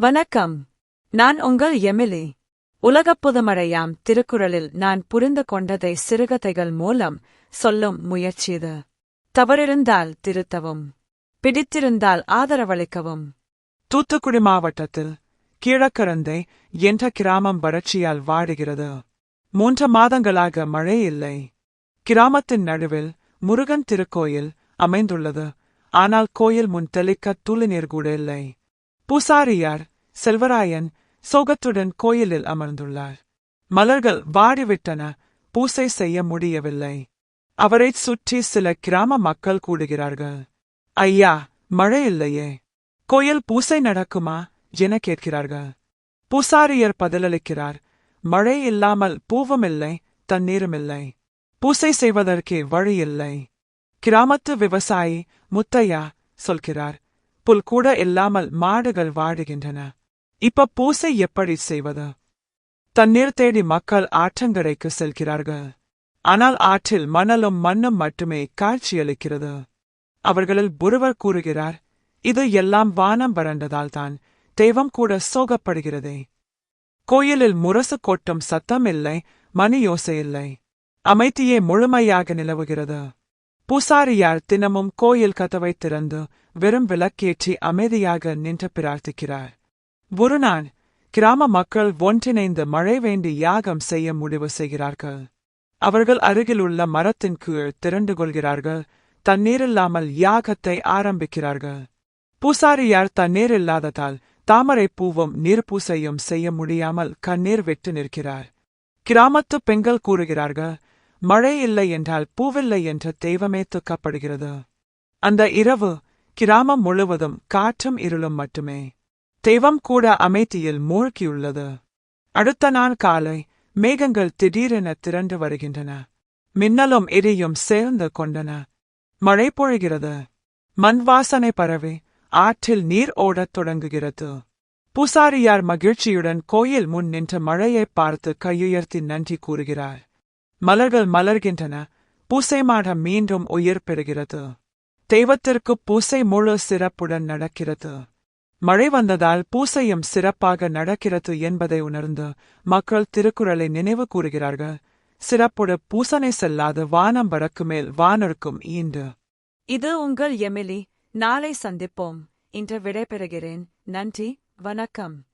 வணக்கம். நான் உங்கள் எமிலி. உலகப் புதுமழையாம் திருக்குறளில் நான் புரிந்து கொண்டதை சிறுகதைகள் மூலம் சொல்லும் முயற்சிது தவறிருந்தால் திருத்தவும். பிடித்திருந்தால் ஆதரவளிக்கவும். தூத்துக்குடி மாவட்டத்தில் கீழக்கரந்தை என்ற கிராமம் வறட்சியால் வாடுகிறது. மூன்று மாதங்களாக மழை இல்லை. கிராமத்தின் நடுவில் முருகன் திருக்கோயில் அமைந்துள்ளது. ஆனால் கோயில் முன் தெளிக்க துளிநீர் கூட இல்லை. பூசாரியார் செல்வராயன் சோகத்துடன் கோயிலில் அமர்ந்துள்ளார். மலர்கள் வாடிவிட்டன பூசை செய்ய முடியவில்லை. அவரைச் சுற்றி சில கிராம மக்கள் கூடுகிறார்கள். ஐயா மழை இல்லையே. கோயில் பூசை நடக்குமா? என கேட்கிறார்கள். பூசாரியர் பதிலளிக்கிறார் மழை இல்லாமல் பூவமில்லை தண்ணீருமில்லை. பூசை செய்வதற்கே வழி இல்லை கிராமத்து விவசாயி முத்தையா சொல்கிறார். புல் கூட இல்லாமல் மாடுகள் வாடுகின்றன. இப்ப பூசை எப்படி செய்வது? தண்ணீர் தேடி மக்கள் ஆற்றங்கரைக்கு செல்கிறார்கள். ஆனால் ஆற்றில் மணலும் மண்ணும் மட்டுமே காட்சியளிக்கிறது அவர்களில் ஒருவர் கூறுகிறார் இது எல்லாம் வானம் வறண்டதால்தான் தெய்வம் கூட சோகப்படுகிறதே. கோயிலில் முரசு கொட்டும் சத்தம் இல்லை மணி யோசை இல்லை. அமைதியே முழுமையாக நிலவுகிறது. பூசாரியார் தினமும் கோயில் கதவை திறந்து வெறும் விளக்கேற்றி அமைதியாக நின்று பிரார்த்திக்கிறார். ஒரு நாள் கிராம மக்கள் ஒன்றிணைந்து மழை வேண்டி யாகம் செய்ய முடிவு செய்கிறார்கள். அவர்கள் அருகிலுள்ள மரத்தின் கீழ் திரண்டு கொள்கிறார்கள். தண்ணீரில்லாமல் யாகத்தை ஆரம்பிக்கிறார்கள். பூசாரியார் தண்ணீர் இல்லாததால் தாமரை பூவும் நீர்ப்பூசையும் செய்ய முடியாமல் கண்ணீர் விட்டு நிற்கிறார். கிராமத்து பெண்கள் கூறுகிறார்கள் மழை இல்லை என்றால் பூவில்லை என்ற தெய்வமே துக்கப்படுகிறது. அந்த இரவு கிராமம் முழுவதும் காற்றும் இருளும் மட்டுமே. தெய்வம் கூட அமைதியில் மூழ்கியுள்ளது. அடுத்த நாள் காலை மேகங்கள் திடீரென திரண்டு வருகின்றன. மின்னலும் எரியும் சேர்ந்து கொண்டன. மழை பொழிகிறது. மண் வாசனை பரவி ஆற்றில் நீர் ஓடத் தொடங்குகிறது. பூசாரியார் மகிழ்ச்சியுடன் கோயில் முன் நின்ற மழையைப் பார்த்து கையுயர்த்தி நன்றி கூறுகிறார். மலர்கள் மலர்கின்றன. பூசை மாடம் மீண்டும் உயிர் பெறுகிறது. தெய்வத்திற்கு பூசை முழு சிறப்புடன் நடக்கிறது. மழை வந்ததால் பூசையும் சிறப்பாக நடக்கிறது என்பதை உணர்ந்து மக்கள் திருக்குறளை நினைவு கூறுகிறார்கள். சிறப்புட பூசனை செல்லாது வானம் வரக்கு மேல் வானர்க்கும் ஈண்டு. இது உங்கள் எமிலி. நாளை சந்திப்போம். இன்று விடைபெறுகிறேன். நன்றி. வணக்கம்.